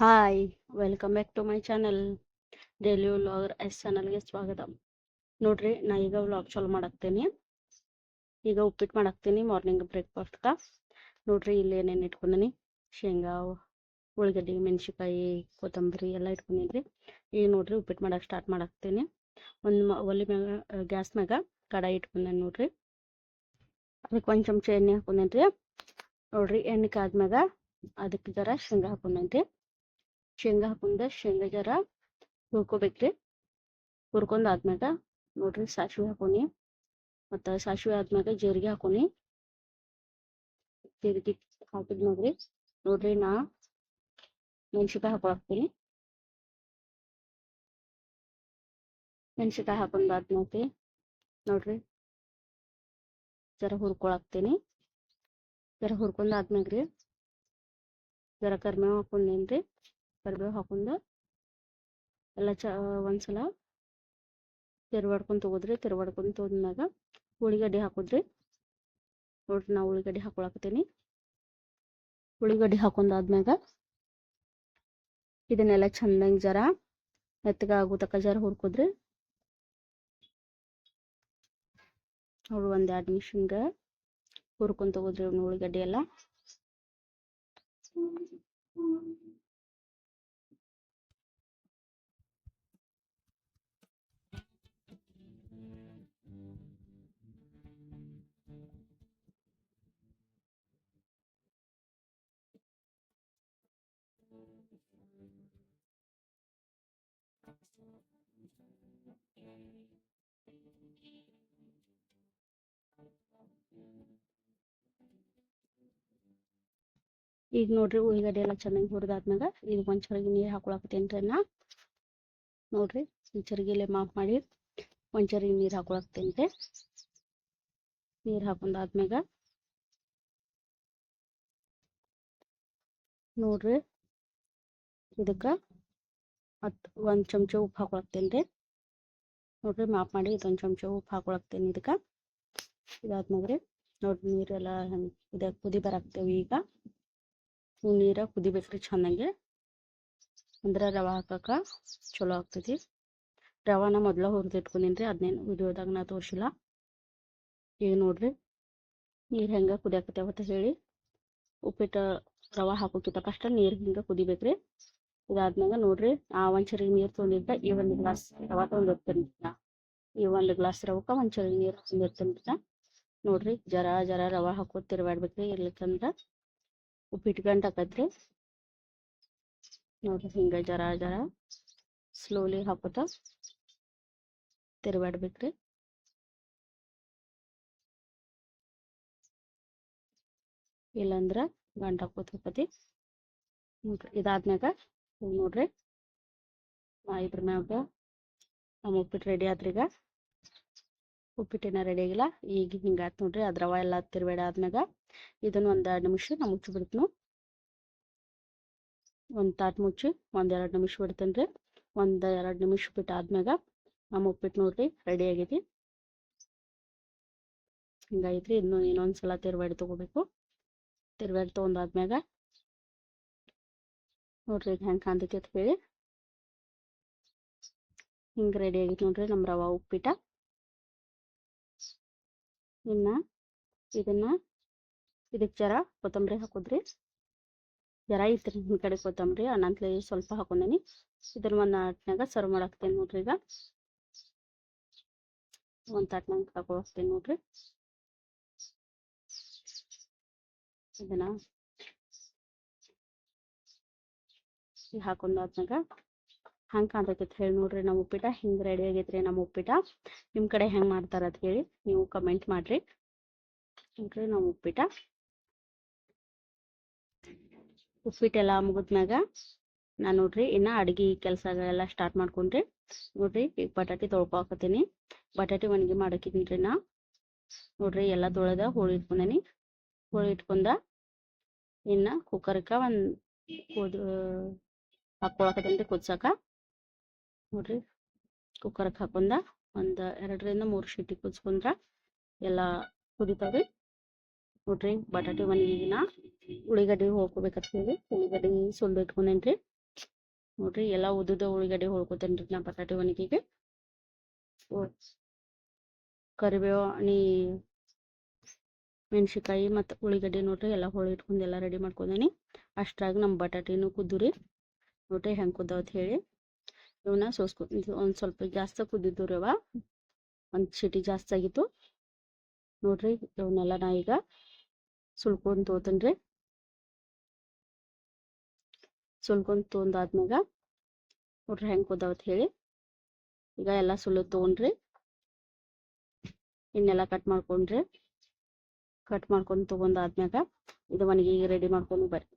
Hi welcome back to my channel daily vlogger S ಚಾನಲ್ಗೆ ಸ್ವಾಗತ. ನೋಡ್ರಿ, ನಾ ಈಗ ವ್ಲಾಗ್ ಚಾಲು ಮಾಡಾಕ್ತೀನಿ. ಈಗ ಉಪ್ಪಿಟ್ಟು ಮಾಡಾಕ್ತೀನಿ ಮಾರ್ನಿಂಗ್ ಬ್ರೇಕ್ಫಾಸ್ಟ್ಗೆ ನೋಡ್ರಿ, ಇಲ್ಲಿ ಏನೇನು ಇಟ್ಕೊಂಡೀನಿ ಶೇಂಗಾ ಉಳ್ಳಾಗಡ್ಡಿ ಮೆಣಸಿನ್ಕಾಯಿ, ಕೊತ್ತಂಬರಿ ಎಲ್ಲ ಇಟ್ಕೊಂಡಿದ್ರಿ ಈಗ ನೋಡ್ರಿ, ಉಪ್ಪಿಟ್ಟು ಮಾಡಕ್ಕೆ ಸ್ಟಾರ್ಟ್ ಮಾಡಾಕ್ತೀನಿ. ಒಂದು ಒಲೆ ಮ್ಯಾಗ ಗ್ಯಾಸ್ ಮ್ಯಾಗ ಕಡಾಯಿ ಇಟ್ಕೊಂಡೇನೆ ನೋಡ್ರಿ. ಅದಕ್ಕೆ ಒಂದು ಚಮಚ ಎಣ್ಣೆ ಹಾಕೊಂಡೇನ್ರಿ. ನೋಡ್ರಿ, ಎಣ್ಣೆ ಕಾದ್ಮ್ಯಾಗ ಅದಕ್ಕೆ ಜರ ಶೇಂಗಾ ಹಾಕೊಂಡೇನ್ರಿ. ಶೇಂಗಾ ಹಾಕೊಂಡ ಶೇಂಗಾ ಜರ ಹುರ್ಕೋಬೇಕ್ರಿ. ಹುರ್ಕೊಂಡ್ ಆದ್ಮ್ಯಾಗ ನೋಡ್ರಿ ಸಾಸಿವೆ ಹಾಕೋನಿ ಮತ್ತ ಸಾಸಿವೆ ಆದ್ಮ್ಯಾಗ ಜೀರಿಗೆ ಹಾಕೋನಿ ಜೀರಿಗೆ ಹಾಕಿದ್ ನೋಡ್ರಿ ನೋಡ್ರಿ ನಾ ಮೆಣಸಿನ್ಕಾಯಿ ಹಾಕೊಳಕ್ತೀನಿ ಮೆಣಸಿನ್ಕಾಯಿ ಹಾಕೊಂಡ್ ಆದ್ಮ್ಯಾಗ ನೋಡ್ರಿ ಜರ ಹುರ್ಕೊಳಕ್ತೀನಿ ಜರ ಹುರ್ಕೊಂಡ್ ಆದ್ಮ್ಯಾಗ್ರಿ ಜರ ಕರಿಬೇವು ಹಾಕೊಂಡೇನ್ರಿ. ಕರಿಬೇವು ಹಾಕೊಂಡು ಎಲ್ಲ ಚ, ಒಂದ್ಸಲ ತಿರ್ವಾಡ್ಕೊಂಡು ತಗೋದ್ರಿ, ತಿರ್ವಾಡ್ಕೊಂಡು ತಗೊಂಡ್ಮ್ಯಾಗ ಉಳ್ಳಿಗಡ್ಡಿ ಹಾಕೋದ್ರಿ. ನೋಡ್ರಿ ನಾ ಉಳ್ಳಿಗಡ್ಡಿ ಹಾಕೊಳಕತ್ತೀನಿ. ಉಳ್ಳಿಗಡ್ಡಿ ಹಾಕೊಂಡಾದ್ಮ್ಯಾಗ ಇದನ್ನೆಲ್ಲ ಚಂದಂಗೆ ಜರ ಮೆತ್ತಗ ಆಗೋ ತಕ ಜರ ಹುರ್ಕೋದ್ರಿ. ನೋಡ್ರಿ ಒಂದ್ ಎರಡು ನಿಮಿಷ ಹಿಂಗ ಹುರ್ಕೊಂಡ್ ತಗೋದ್ರಿ ಉಳ್ಳಿಗಡ್ಡಿ ಎಲ್ಲ. ಈಗ ನೋಡ್ರಿ ಉಳ್ಳಿಗಡ್ಡೆ ಎಲ್ಲ ಚೆನ್ನಾಗಿ ಹುರಿದಾದ್ಮ್ಯಾಗ ಇದು ಒಂದ್ ಚರಿಗೆ ನೀರು ಹಾಕೊಳಕತ್ತೇನ್ರಿ ನಾ ನೋಡ್ರಿ ಈ ಚರಗಿಲೆ ಮಾಪ್ ಮಾಡಿ ಒಂದ್ ಚರಿಗೆ ನೀರು ಹಾಕೊಳಕತ್ತೇನ್ರಿ. ನೀರ್ ಹಾಕೊಂಡಾದ್ಮ್ಯಾಗ ನೋಡ್ರಿ ಇದಕ್ಕ ಹತ್, ಒಂದ್ ಚಮಚ ಉಪ್ಪು ಹಾಕೊಳಕತ್ತೇನ್ರಿ. ನೋಡ್ರಿ ಮಾಪ್ ಮಾಡಿ ಇದೊಂದು ಚಮಚ ಉಪ್ಪು ಹಾಕೊಳಕ್ತೇನೆ ಇದಕ್ಕ. ಇದಾದ್ಮೇಲೆ ನೋಡ್ರಿ ನೀರೆಲ್ಲ ಹೆಂಗ್ ಇದ ಕುದಿ ಬರಾಕ್ತೇವೆ ಈಗ. ನೀರ ಕುದಿಬೇಕ್ರಿ ಚೆನ್ನಾಗಿ ಅಂದ್ರ ರವಾ ಹಾಕಾಕ ಚಲೋ ಆಗ್ತೈತಿ. ರವಾನ ಮೊದ್ಲ ಹುರಿದಿಟ್ಕೊಂಡೇನ್ರಿ ಅದನ್ನೇನು ವಿಡಿಯೋದಾಗ ನಾ ತೋರ್ಸಿಲ್ಲ. ಈಗ ನೋಡ್ರಿ ನೀರ್ ಹೆಂಗ ಕುದಿಯಾಕತ್ತೇವ ಅಂತ ಹೇಳಿ ಉಪ್ಪಿಟ್ಟು ರವಾ ಹಾಕೋಕಿತ ಫಸ್ಟ್ ನೀರ್ ಹಿಂಗ ಕುದಿಬೇಕ್ರಿ. ಇದಾದ್ಮ್ಯಾಗ ನೋಡ್ರಿ, ಆ ಒಂಚೂರಿ ನೀರು ತೊಗೊಂಡಿದ್ದ ಈ ಒಂದು ಗ್ಲಾಸ್ ರವಾ ತೊಗೊಂಡಿರ್ತೇನೆ ಈ ಒಂದು ಗ್ಲಾಸ್ ರವಕ್ಕ ಒಂಚೂರಿ ನೀರು ತೊಗೊಂಡಿರ್ತೇನೆ ನೋಡ್ರಿ, ಜರ ಜರ ರವ ಹಾಕೋ ತಿರ್ಬಾಡ್ಬೇಕ್ರಿ ಇರ್ಲಿಕ್ಕಂದ್ರ ಉಪ್ಪಿಟ್ಟು ಗಂಟ ಆಕತ್ರಿ ನೋಡ್ರಿ, ಹಿಂಗ ಜರ ಜರ ಸ್ಲೋಲಿ ಹಾಕೋತ ತಿರ್ಗಾಡ್ಬೇಕ್ರಿ ಇಲ್ಲಂದ್ರ ಗಂಟ ಹಾಕೋತ. ಇದಾದ್ಮ್ಯಾಗ ನೋಡ್ರಿ. ನಾ ಇದ್ರ ಮ್ಯಾಗ ನಮ್ಮ ಉಪ್ಪಿಟ್ಟು ರೆಡಿ ಆದ್ರಿ ಈಗ. ಉಪ್ಪಿಟ್ಟಿನ ರೆಡಿ ಆಗಿಲ್ಲ. ಈಗ ಹಿಂಗಾಯ್ತು ನೋಡ್ರಿ. ಅದ್ರ ರವ ಎಲ್ಲ ತಿರ್ಬೇಡ ಆದ್ಮ್ಯಾಗ. ಇದನ್ನ ಒಂದ್ ಎರಡು ನಿಮಿಷ ನಾ ಮುಚ್ಚಿ ಬಿಡ್ತನು. ಒಂದ್ ತಾಟ್ ಮುಚ್ಚಿ ಒಂದ್ ಎರಡ್ ನಿಮಿಷ ಬಿಡ್ತೇನ್ರಿ ಒಂದ್ ಎರಡು ನಿಮಿಷ ಬಿಟ್ಟು ಆದ್ಮ್ಯಾಗ ನಮ್ಮ ಉಪ್ಪಿಟ್ಟು ನೋಡ್ರಿ ರೆಡಿ ಆಗೈತಿ. ಹಿಂಗಾಯ್ತ್ರಿ ಇನ್ನು ಇನ್ನೊಂದ್ಸಲ ತಿರ್ಬೇಡಿ ತಗೋಬೇಕು. ತಿರ್ಬೇಡ ತಗೊಂಡಾದ್ಮ್ಯಾಗ ನೋಡ್ರಿ ಈಗ ಹೆಂಗ್ ಕಾಣ್ತೈತಿ ಅಂತ ಹೇಳಿ. ಹಿಂಗ್ ರೆಡಿ ಆಗೈತಿ ನೋಡ್ರಿ ನಮ್ ರವಾ ಉಪ್ಪಿಟ ಇನ್ನ ಇದನ್ನ ಇದಕ್ ಜರ ಕೊತ್ತಂಬರಿ ಹಾಕೋದ್ರಿ. ಜರ ಐತ್ರಿ ನಿಮ್ಮ ಕಡೆ ಕೊತ್ತಂಬರಿ ಅನಂತಲೇ ಸ್ವಲ್ಪ ಹಾಕೊಂಡೇನಿ. ಇದನ್ನ ಒಂದ್ ತಾಟ್ನ್ಯಾಗ ಸರ್ವ್ ಮಾಡಾಕ್ತೇನೆ ನೋಡ್ರಿ ಈಗ. ಒಂದ್ ತಾಟ್ನಾಗ ಹಾಕೊಳಕ್ತೇನೆ ನೋಡ್ರಿ. ಇದನ್ನ ಹಾಕೊಂಡಾದ್ಮ್ಯಾಗ ಹಂಗ್ ಕಾಣ್ತೈತಿ ಹೇಳಿ ನೋಡ್ರಿ ನಮ್ಮ ಉಪ್ಪಿಟ ಹಿಂಗ್ ರೆಡಿ ಆಗೈತ್ರಿ ನಮ್ಮ ಉಪ್ಪಿಟ ನಿಮ್ಮ ಕಡೆ ಹೆಂಗ್ ಮಾಡ್ತಾರ ಅಂತ ಹೇಳಿ ನೀವು ಕಮೆಂಟ್ ಮಾಡ್ರಿ. ನೋಡ್ರಿ ನಮ್ಮ ಉಪ್ಪಿಟ ಉಪ್ಪಿಟ್ಟೆಲ್ಲ ಮುಗಿದ್ಮ್ಯಾಗ ನಾ ನೋಡ್ರಿ ಇನ್ನ ಅಡ್ಗಿ ಕೆಲಸಗಳೆಲ್ಲ ಸ್ಟಾರ್ಟ್ ಮಾಡ್ಕೊಂಡ್ರಿ. ನೋಡ್ರಿ ಈಗ ಬಟಾಟಿ ತೊಳ್ಕೊಕತ್ತೀನಿ. ಬಟಾಟಿ ಒಣಗಿ ಮಾಡಾಕಿದ್ರಿ ನಾ. ನೋಡ್ರಿ ಎಲ್ಲಾ ತೊಳೆದ ಹೋಳಿ ಇಟ್ಕೊಂಡೇನಿ. ಹೋಳಿ ಇಟ್ಕೊಂಡ ಇನ್ನ ಕುಕ್ಕರ್ಕ ಒಂದ್ ಕುದ್ ಹಾಕೊಳಕತ್ತೇನ್ರಿ ಕುದ್ಸಕ? ನೋಡ್ರಿ ಕುಕ್ಕರ್ಗೆ ಹಾಕೊಂಡ ಒಂದ್ ಎರಡರಿಂದ ಮೂರು ಶೀಟಿ ಕುದ್ಸ್ಕೊಂಡ್ರ ಎಲ್ಲಾ ಕುದಿತಾವ್ರಿ. ನೋಡ್ರಿ, ಬಟಾಟೆ ಒಣಗಿನ ಉಳ್ಳಿಗಡ್ಡಿ ಹೋಗ್ಕೋಬೇಕಂತ ಹೇಳಿ ಉಳ್ಳಿಗಡ್ಡಿ ಸುಲ್ದು ಇಟ್ಕೊಂಡೇನ್ರಿ. ನೋಡ್ರಿ, ಎಲ್ಲ ಉದ್ದುದ ಉಳ್ಳಿಗಡ್ಡೆ ಹೊಳ್ಕೊತೇನ್ರಿ ನಾ ಬಟಾಟೆ ಒಣಗಿಗೆ. ಕರಿಬೇವು ಅಣಿ ಮೆಣಸಿಕಾಯಿ ಮತ್ತು ಉಳ್ಳಿಗಡ್ಡೆ ನೋಡ್ರಿ, ಎಲ್ಲ ಹೋಳಿ ಇಟ್ಕೊಂಡು ಎಲ್ಲ ರೆಡಿ ಮಾಡ್ಕೊಂಡೇನಿ. ಅಷ್ಟ್ರಾಗ ನಮ್ಮ ಬಟಾಟಿನೂ ಕುದ್ದುರಿ. ನೋಡ್ರಿ ಹೆಂಗೆ ಕುದ್ದಾವತ್ ಹೇಳಿ. ಇವನ್ನ ಸೋಸ್ಕೊ ಒಂದು ಸ್ವಲ್ಪ ಜಾಸ್ತಿ ಕುದ್ದಿದ್ದು ರೀ ಅವ ಒಂದು ಸಿಟಿ ಜಾಸ್ತಿ ಆಗಿತ್ತು. ನೋಡ್ರಿ ಇವನ್ನೆಲ್ಲ ನಾ ಈಗ ಸುಲ್ಕೊಂಡು ತೋತನ್ರಿ ಸುಲ್ಕೊಂಡ್ ತೊಗೊಂಡಾದ್ಮ್ಯಾಗ ನೋಡ್ರಿ ಹೆಂಗೆ ಕುದ್ದಾವತ್ ಹೇಳಿ. ಈಗ ಎಲ್ಲ ಸುಳ್ಳು ತೊಗೊಂಡ್ರಿ. ಇನ್ನೆಲ್ಲ ಕಟ್ ಮಾಡ್ಕೊಂಡ್ರಿ. ಕಟ್ ಮಾಡ್ಕೊಂಡು ತೊಗೊಂಡಾದ್ಮ್ಯಾಗ ಇದು ಮನೆಗೆ ಈಗ ರೆಡಿ ಮಾಡ್ಕೊಂಡು ಬರ್ರಿ.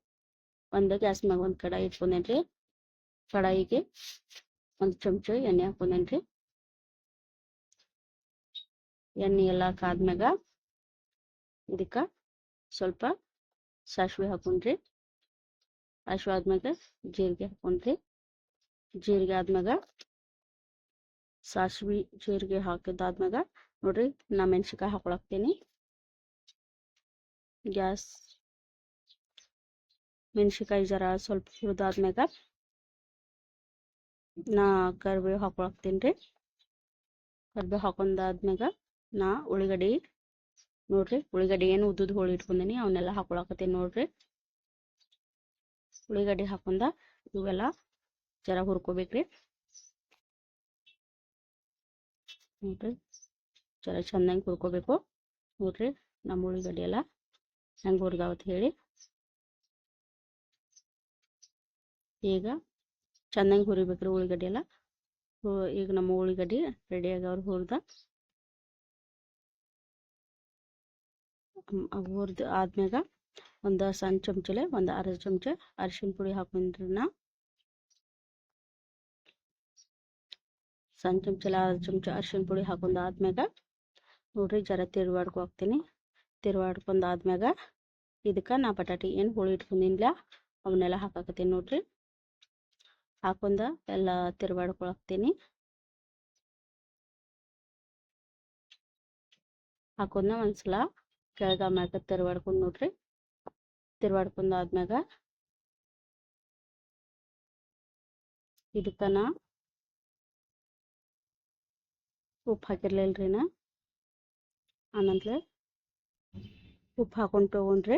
ಒಂದು ಗ್ಯಾಸ್ ಮ್ಯಾಗ ಒಂದ್ ಕಡಾಯಿ ಇಟ್ಕೊಂಡೇನ್ರಿ. ಕಡಾಯಿಗೆ ಒಂದು ಚಮಚ ಎಣ್ಣೆ ಹಾಕೊಂಡೇನ್ರಿ ಎಣ್ಣೆ ಎಲ್ಲ ಕಾದ್ಮ್ಯಾಗ ಇದಕ್ಕೆ ಸ್ವಲ್ಪ ಸಾಸಿವೆ ಹಾಕೊಂಡ್ರಿ ಸಾಸಿವೆ ಆದ್ಮ್ಯಾಗ ಜೀರಿಗೆ ಹಾಕೊಂಡ್ರಿ ಜೀರಿಗೆ ಆದ್ಮ್ಯಾಗ ಸಾಸಿವೆ ಜೀರಿಗೆ ಹಾಕಿದ್ದಾದ್ಮ್ಯಾಗ ನೋಡ್ರಿ ನಾ ಮೆಣಸಿನ್ಕಾಯಿ ಹಾಕೊಳಕ್ತೀನಿ ಗ್ಯಾಸ್ ಮೆಣಸಿನ್ಕಾಯಿ ಜರ ಸ್ವಲ್ಪ ಹುರಿದಾದ್ಮ್ಯಾಗ ನಾ ಕರ್ಬೇವು ಹಾಕೊಳಕ್ತೀನಿ ರೀ. ಕರ್ಬೇವು ಹಾಕೊಂಡಾದ್ಮ್ಯಾಗ ನಾ ಉಳ್ಳಾಗಡ್ಡಿ ನೋಡ್ರಿ ಉಳ್ಳಾಗಡ್ಡಿ ಏನು ಉದ್ದುದ್ ಹೋಳಿ ಇಟ್ಕೊಂಡೀನಿ ಅವನ್ನೆಲ್ಲ ಹಾಕೊಳಕತ್ತೀನಿ ನೋಡ್ರಿ. ಉಳ್ಳಾಗಡ್ಡಿ ಹಾಕೊಂಡ ಇವೆಲ್ಲ ಜರ ಹುರ್ಕೋಬೇಕ್ರಿ ನೋಡ್ರಿ ಜರ ಚೆನ್ನಾಗಿ ಹುರ್ಕೋಬೇಕು. ನೋಡ್ರಿ ನಮ್ಮ ಉಳ್ಳಾಗಡ್ಡಿ ಎಲ್ಲ ಹೆಂಗೆ ಹುರ್ದಾವತ್ ಹೇಳಿ. ಈಗ ಚೆನ್ನಾಗಿ ಹುರಿಬೇಕ್ರಿ ಉಳ್ಳಾಗಡ್ಡಿ ಎಲ್ಲ. ಈಗ ನಮ್ಮ ಉಳ್ಳಾಗಡ್ಡಿ ರೆಡಿ ಆಗ್ಯಾವ್ರಿ ಹುರಿದ. ಹುರಿದು ಆದ್ಮ್ಯಾಗ ಒಂದು ಸಣ್ಣ ಚಮಚಲೆ, ಒಂದು ಅರ್ಧ ಚಮಚ ಅರಿಶಿನ ಪುಡಿ ಹಾಕೊಂಡ್ರಿ ನಾ. ಸಣ್ಣ ಚಮಚಲ, ಅರ್ಧ ಚಮಚ ಅರಿಶಿನ ಪುಡಿ ಹಾಕೊಂಡ್ ಆದ್ಮ್ಯಾಗ ನೋಡ್ರಿ ಜರ ತಿರ್ವಾಡ್ಕೊ ಹಾಕ್ತೀನಿ ತಿರ್ವಾಡ್ಕೊಂಡ್ ಆದ್ಮ್ಯಾಗ ಇದಕ್ಕೆ ನಾ ಬಟಾಟಿ ಏನು ಹುಳಿ ಇಟ್ಕೊಂಡಿಲ್ಲ ಅವನ್ನೆಲ್ಲ ಹಾಕಾಕತ್ತೀನಿ ನೋಡ್ರಿ. ಹಾಕೊಂಡ ಎಲ್ಲ ತಿರ್ವಾಡ್ಕೊಳಕ್ತೀನಿ ಹಾಕೊಂಡ ಒಂದ್ಸಲ ಕೆಳಗ ಮ್ಯಾಗ ತಿರ್ವಾಡ್ಕೊಂಡ್ ನೋಡ್ರಿ. ತಿರ್ವಾಡ್ಕೊಂಡ್ ಆದ್ಮ್ಯಾಗ ಇದಕ್ಕನ ಉಪ್ಪು ಹಾಕಿರ್ಲಿಲ್ರಿ ನಾ. ಆನಂತರ ಉಪ್ಪು ಹಾಕೊಂಡು ತೊಗೊಂಡ್ರಿ.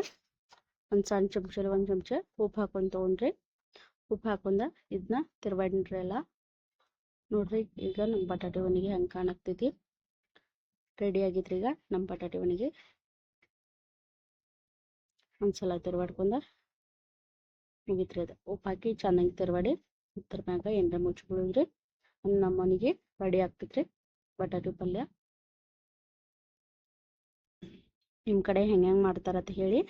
ಒಂದು ಸಣ್ಣ ಚಮಚಲ್ಲಿ ಒಂದು ಚಮಚ ಉಪ್ಪು ಹಾಕೊಂಡು ತೊಗೊಂಡ್ರಿ. ಉಪ್ಪು ಹಾಕೊಂಡ ಇದನ್ನ ತಿರ್ವಾಡ್ರಿ ಎಲ್ಲ ನೋಡ್ರಿ ಈಗ ನಮ್ಮ ಬಟಾಟೆ ಒಣಗಿ ಹೆಂಗೆ ಕಾಣಾಕ್ತೈತಿ. ರೆಡಿ ಆಗಿದ್ರಿ ಈಗ ನಮ್ಮ ಬಟಾಟೆ ಒಣಗಿ. ಒಂದ್ಸಲ ತಿರ್ವಾಡ್ಕೊಂಡ ಮುಗಿತ್ರಿ ಅದು. ಉಪ್ಪು ಹಾಕಿ ಚೆನ್ನಾಗಿ ತಿರ್ವಾಡಿ ಇದ್ರ ಮ್ಯಾಗ ಎಣ್ಣೆ ಮುಚ್ಕೊಳಿದ್ರಿ ನಮ್ಮ ಮನೆಗೆ ರೆಡಿ ಆಗ್ತೈತ್ರಿ ಬಟಾಟೆ ಪಲ್ಯ. ನಿಮ್ಮ ಕಡೆ ಹೆಂಗೆ ಹೆಂಗೆ ಮಾಡ್ತಾರಂತ ಹೇಳಿ.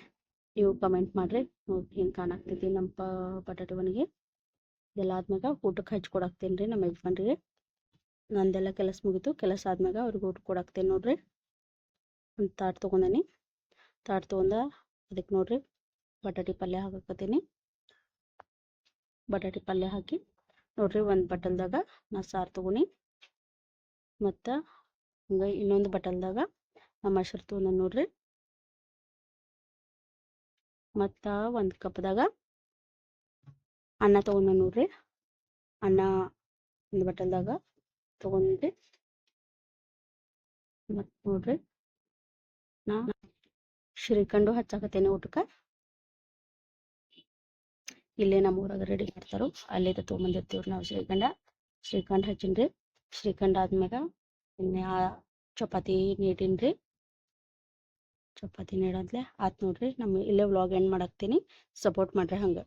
ನೀವು ಕಮೆಂಟ್ ಮಾಡ್ರಿ. ನೋಡಿ ಹೆಂಗೆ ಕಾಣಾಕ್ತೈತಿ ನಮ್ಮ ಪ ಬಟಾಟೆ ಇದೆಲ್ಲ ಆದ್ಮ್ಯಾಗ ಊಟಕ್ಕೆ ಹಚ್ಚಿ ಕೊಡಾಕ್ತೇನೆ ರೀ ನಮ್ಮ ಯಜಮಾನ್ರಿಗೆ. ನಂದೆಲ್ಲ ಕೆಲಸ ಮುಗೀತು. ಕೆಲಸ ಆದ್ಮ್ಯಾಗ ಅವ್ರಿಗೆ ಊಟ ಕೊಡಾಕ್ತೇನೆ ನೋಡ್ರಿ. ಒಂದು ತಾಟ್ ತೊಗೊಂಡೇನಿ. ತಾಟ್ ತೊಗೊಂಡ ಅದಕ್ಕೆ ನೋಡ್ರಿ ಬಟಾಟಿ ಪಲ್ಯ ಹಾಕಕತ್ತೀನಿ. ಬಟಾಟಿ ಪಲ್ಯ ಹಾಕಿ ನೋಡ್ರಿ ಒಂದು ಬಟಲ್ದಾಗ ನಾ ಸಾರು ತೊಗೊಂಡಿ ಮತ್ತು ಹಂಗೆ ಇನ್ನೊಂದು ಬಟಲ್ದಾಗ ನಾ ಮೊಸರು ತೊಗೊಂಡು ನೋಡ್ರಿ. ಮತ್ತು ಒಂದು ಕಪ್ದಾಗ ಅನ್ನ ತೊಗೊಂಡ ನೋಡ್ರಿ. ಅನ್ನ ಒಂದು ಬಟಲ್ದಾಗ ತೊಗೊಂಡ್ರಿ ಮತ್ತು ನೋಡ್ರಿ. ನಾ ಶ್ರೀಕಂಡು ಹಚ್ಚಾಕತ್ತೇನೆ ಊಟಕ್ಕೆ. ಇಲ್ಲೇ ನಮ್ಮ ಊರಾಗ ರೆಡಿ ಮಾಡ್ತಾರೋ ಅಲ್ಲಿದ ತೊಗೊಂಬಂದಿರ್ತೀವ್ರಿ ನಾವು ಶ್ರೀಖಂಡ. ಶ್ರೀಖಂಡ ಹಚ್ಚಿನ್ರಿ. ಶ್ರೀಖಂಡ ಆದ್ಮ್ಯಾಗ ಇನ್ನು ಚಪಾತಿ ನೀಟಿನ್ರಿ ಚಪಾತಿ ನೀಡಂತ್ಲೆ ಆತ್ ನೋಡ್ರಿ ನಮ್ಮ ಇಲ್ಲೇ ವ್ಲಾಗ್ ಎಂಡ್ ಮಾಡಾಕ್ತೀನಿ. ಸಪೋರ್ಟ್ ಮಾಡ್ರಿ ಹಂಗೆ.